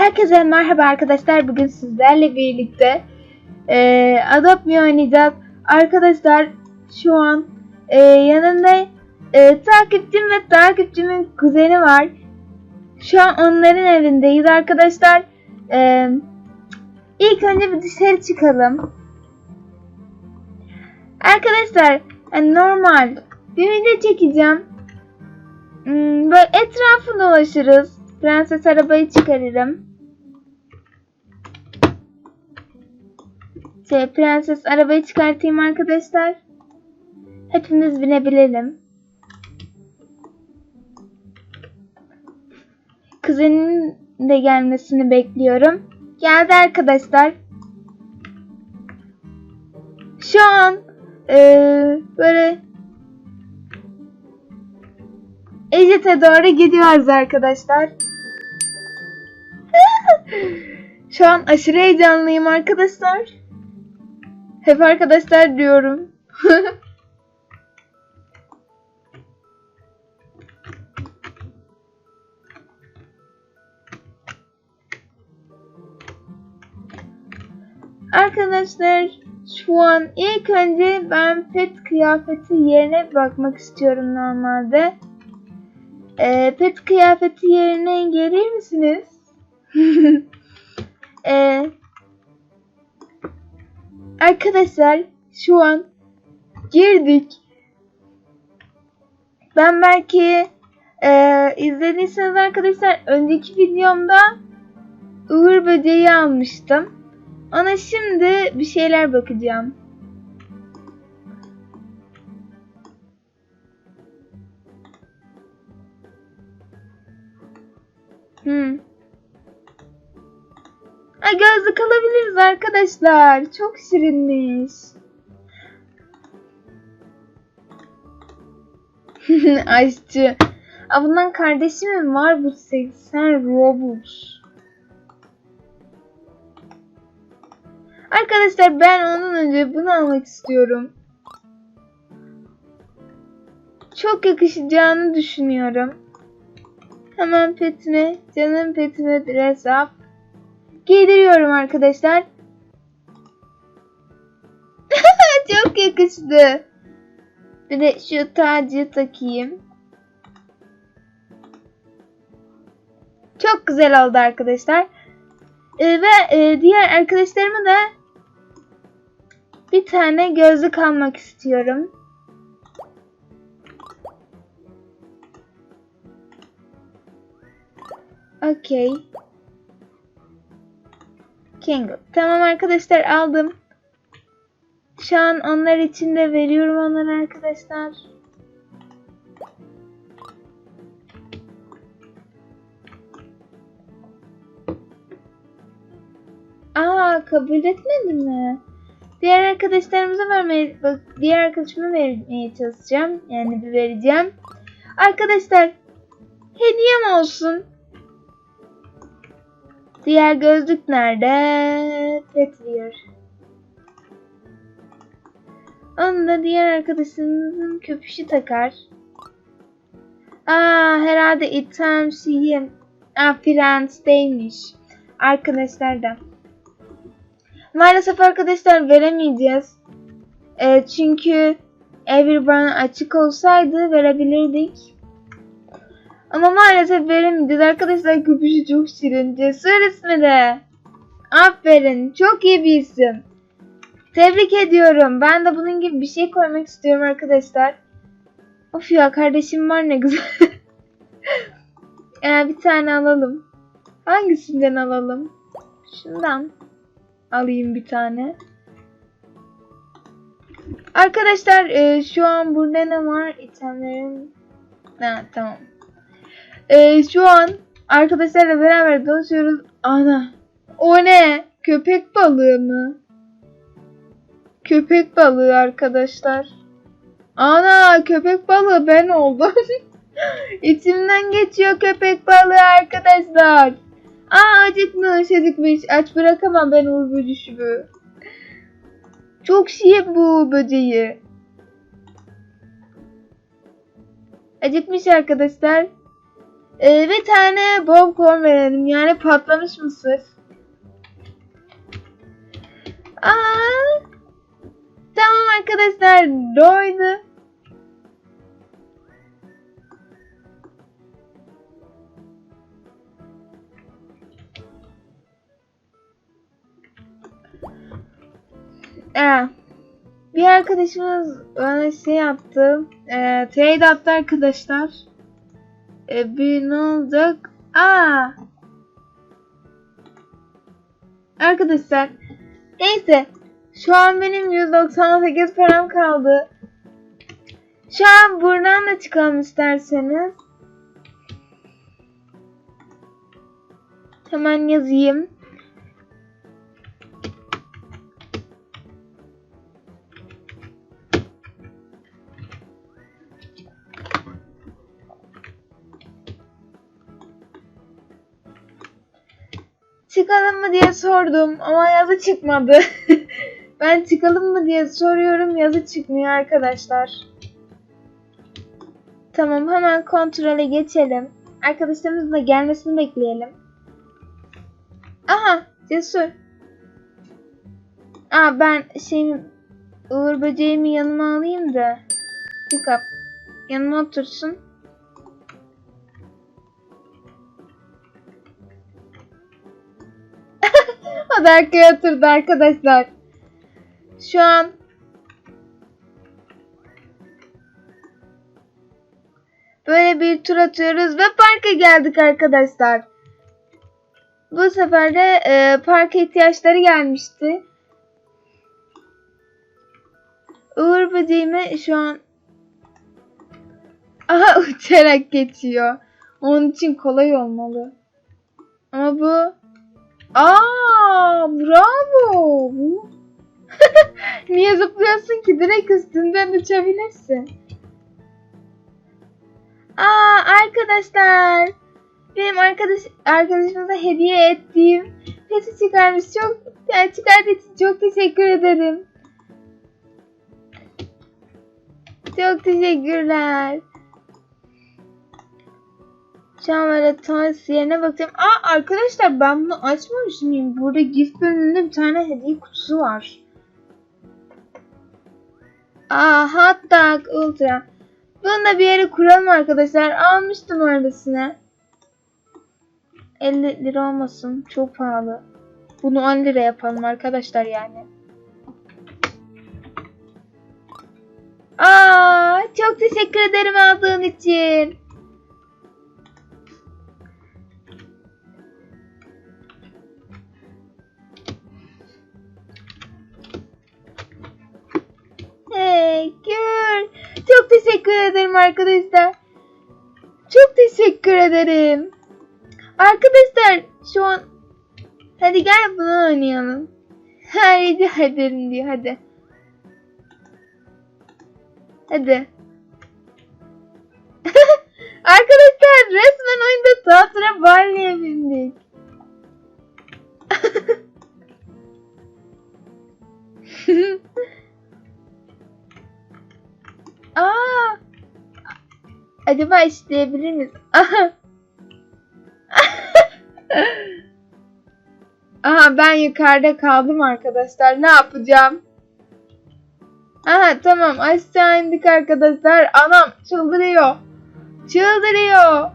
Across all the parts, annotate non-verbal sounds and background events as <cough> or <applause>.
Herkese merhaba arkadaşlar. Bugün sizlerle birlikte e, Adopt Me oynayacağız. Arkadaşlar şu an e, yanımda e, takipçim ve takipçimin kuzeni var. Şu an onların evindeyiz arkadaşlar. E, ilk önce bir dışarı çıkalım. Arkadaşlar yani normal bir video çekeceğim. Hmm, böyle etrafı dolaşırız. Prenses arabayı çıkarırım. Şey, prenses arabayı çıkartayım arkadaşlar. Hepimiz binebilelim. Kuzenin de gelmesini bekliyorum. Geldi arkadaşlar. Şu an eee, böyle Ecet'e doğru gidiyoruz arkadaşlar. <laughs> Şu an aşırı heyecanlıyım arkadaşlar. Hep arkadaşlar diyorum. <laughs> Arkadaşlar şu an ilk önce ben pet kıyafeti yerine bakmak istiyorum normalde. Ee, pet kıyafeti yerine gelir misiniz? <laughs> Ee, arkadaşlar şu an girdik. Ben belki e, izlediyseniz arkadaşlar önceki videomda Uğur böceği almıştım. Ona şimdi bir şeyler bakacağım. Hmm. Ay gözlük alabiliriz arkadaşlar. Çok şirinmiş. <laughs> Aşçı. Aa, bundan kardeşim var bu 80 Robux. Arkadaşlar ben ondan önce bunu almak istiyorum. Çok yakışacağını düşünüyorum. Hemen petime, canım petime dress up. Giydiriyorum arkadaşlar. <laughs> Çok yakıştı. Bir de şu tacı takayım. Çok güzel oldu arkadaşlar. Ee, ve e, diğer arkadaşlarıma da bir tane gözlük almak istiyorum. Okey. Kangle. Tamam arkadaşlar aldım. Şu an onlar için de veriyorum onlara arkadaşlar. Aa kabul etmedi mi? Diğer arkadaşlarımıza vermeye, bak diğer arkadaşıma vermeye çalışacağım. Yani bir vereceğim. Arkadaşlar hediyem olsun. Diğer gözlük nerede? Petwear. Onu da diğer arkadaşımızın köpüşü takar. Aa herhalde item şeyi Aa Friends'teymiş. Arkadaşlar da. Maalesef arkadaşlar veremeyeceğiz. Ee, çünkü Everyone açık olsaydı verebilirdik. Ama maalesef veremeyeceğiz arkadaşlar köpüşü çok şirin. Cesur ismi de. Aferin çok iyi bir isim. Tebrik ediyorum. Ben de bunun gibi bir şey koymak istiyorum arkadaşlar. Of ya kardeşim var ne güzel. <laughs> ee, bir tane alalım. Hangisinden alalım? Şundan alayım bir tane. Arkadaşlar e, şu an burada ne var? İtemlerin... Ha, tamam. E, şu an arkadaşlarla beraber dolaşıyoruz. Ana. O ne? Köpek balığı mı? Köpek balığı arkadaşlar. Ana köpek balığı ben oldum. <laughs> İçimden geçiyor köpek balığı arkadaşlar. Aa acıkmış acıkmış. Aç bırakamam ben Uğur böcüşümü. Çok şiir bu böceği. Acıkmış arkadaşlar. Ee, bir tane popcorn verelim. Yani patlamış mısır. Aa, tamam arkadaşlar doydu. Aa, bir arkadaşımız bana şey yaptı. E, trade attı arkadaşlar. E, bir ne olacak? Aa. Arkadaşlar. Neyse. Şu an benim 198 param kaldı. Şu an buradan da çıkalım isterseniz. Hemen yazayım. Çıkalım mı diye sordum ama yazı çıkmadı. <laughs> ben çıkalım mı diye soruyorum yazı çıkmıyor arkadaşlar. Tamam hemen kontrole geçelim. Arkadaşlarımızın da gelmesini bekleyelim. Aha cesur. Aa ben şeyim Uğur böceğimi yanıma alayım da. Pick up. Yanıma otursun. Da arkaya oturdu arkadaşlar. Şu an böyle bir tur atıyoruz ve parka geldik arkadaşlar. Bu sefer de e, parka ihtiyaçları gelmişti. Uğur böceğime şu an <laughs> Aha uçarak geçiyor. Onun için kolay olmalı. Ama bu Aa, bravo. <laughs> Niye zıplıyorsun ki? Direkt üstünden uçabilirsin. Aa, arkadaşlar. Benim arkadaş arkadaşımıza hediye ettiğim peti çıkarmış. Çok yani çıkardığı için çok teşekkür ederim. Çok teşekkürler. Tarz yerine bakıyorum. Aa arkadaşlar ben bunu açmamış mıyım? Burada gift bölümünde bir tane hediye kutusu var. Aa hot dog ultra. Bunu da bir yere kuralım arkadaşlar. Almıştım öylesine. 50 lira olmasın. Çok pahalı. Bunu 10 lira yapalım arkadaşlar yani. Aa çok teşekkür ederim aldığın için. Çok teşekkür ederim arkadaşlar. Çok teşekkür ederim. Arkadaşlar şu an hadi gel bunu oynayalım. Ha rica ederim diyor hadi. Hadi. <laughs> Arkadaşlar resmen oyunda tahtıra Barley'e bindik. Acaba işleyebilir miyiz? Aha. <laughs> Aha ben yukarıda kaldım arkadaşlar. Ne yapacağım? Aha tamam aşağı indik arkadaşlar. Anam çıldırıyor. Çıldırıyor.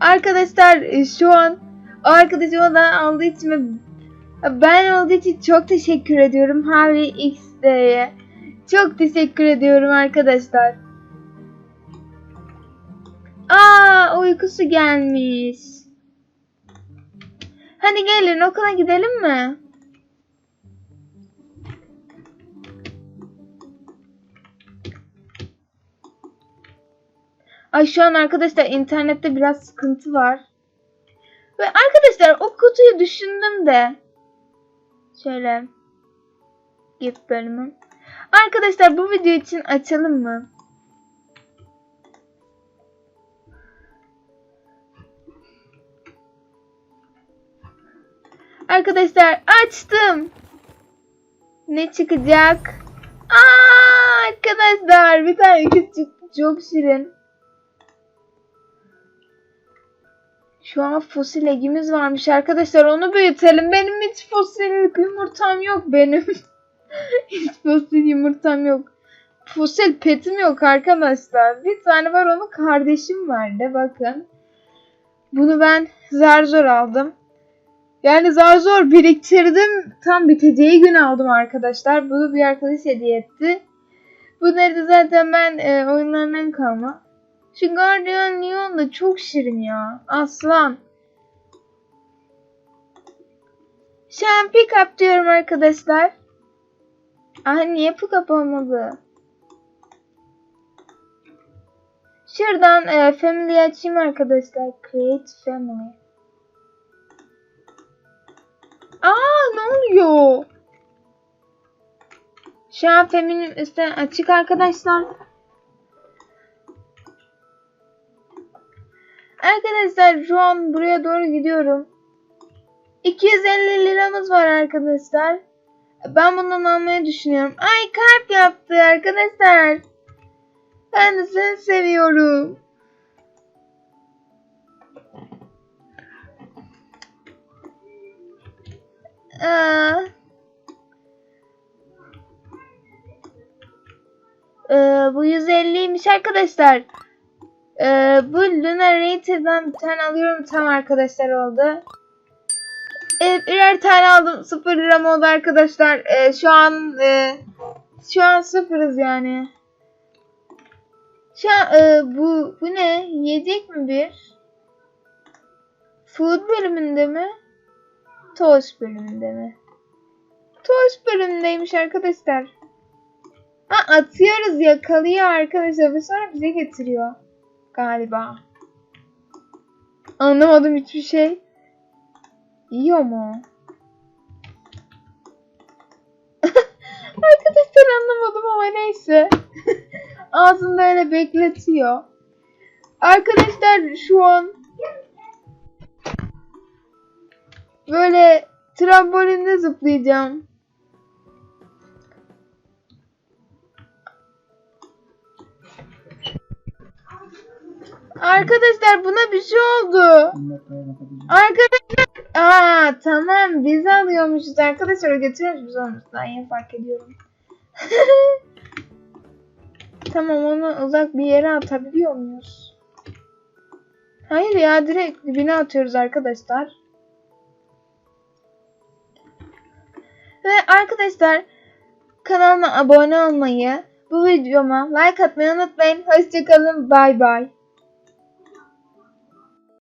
Arkadaşlar şu an o arkadaşım odan aldığı için ben olduğu için çok teşekkür ediyorum Harvey X'de. Çok teşekkür ediyorum arkadaşlar. Aa uykusu gelmiş. Hadi gelin okula gidelim mi? Ay şu an arkadaşlar internette biraz sıkıntı var. Ve arkadaşlar o kutuyu düşündüm de. Şöyle. Gift bölümü. Arkadaşlar bu video için açalım mı? Arkadaşlar açtım. Ne çıkacak? Aa, arkadaşlar bir tane öküz çıktı. Çok şirin. Şu an fosil egimiz varmış arkadaşlar. Onu büyütelim. Benim hiç fosil yumurtam yok benim. <laughs> hiç fosil yumurtam yok. Fosil petim yok arkadaşlar. Bir tane var onu kardeşim verdi. Bakın. Bunu ben zar zor aldım. Yani zar zor biriktirdim. Tam biteceği gün aldım arkadaşlar. Bunu bir arkadaş hediye etti. Bunları da zaten ben e, oyunlarından kalma. Şu Guardian Leon da çok şirin ya. Aslan. Şu an pick up diyorum arkadaşlar. Aha niye pick up olmadı? Şuradan e, family açayım arkadaşlar. Create family. Aa ne oluyor? Şu an family'nin üstüne açık arkadaşlar. Arkadaşlar şu an buraya doğru gidiyorum. 250 liramız var arkadaşlar. Ben bundan almayı düşünüyorum. Ay kalp yaptı arkadaşlar. Ben de seni seviyorum. Ee, bu 150'ymiş arkadaşlar. Ee, bu Luna Rater'dan bir tane alıyorum. Tam arkadaşlar oldu. Birer tane aldım. 0 liram oldu arkadaşlar. Ee, şu an e, şu an sıfırız yani. Şu an e, bu bu ne? Yiyecek mi bir? Food bölümünde mi? Toast bölümünde mi? Toast bölümündeymiş arkadaşlar. Ha atıyoruz yakalıyor arkadaşlar ve sonra bize getiriyor. Galiba. Anlamadım hiçbir şey. Yiyor mu? <laughs> arkadaşlar anlamadım ama neyse. <laughs> Ağzında öyle bekletiyor. Arkadaşlar şu an böyle trambolinde zıplayacağım. Arkadaşlar buna bir şey oldu. Arkadaşlar aa tamam biz alıyormuşuz arkadaşlar o getiriyormuş biz almışız. Daha yeni fark ediyorum. <laughs> tamam onu uzak bir yere atabiliyor muyuz? Hayır ya direkt dibine atıyoruz arkadaşlar. Ve arkadaşlar kanalıma abone olmayı, bu videoma like atmayı unutmayın. Hoşçakalın. Bay bay.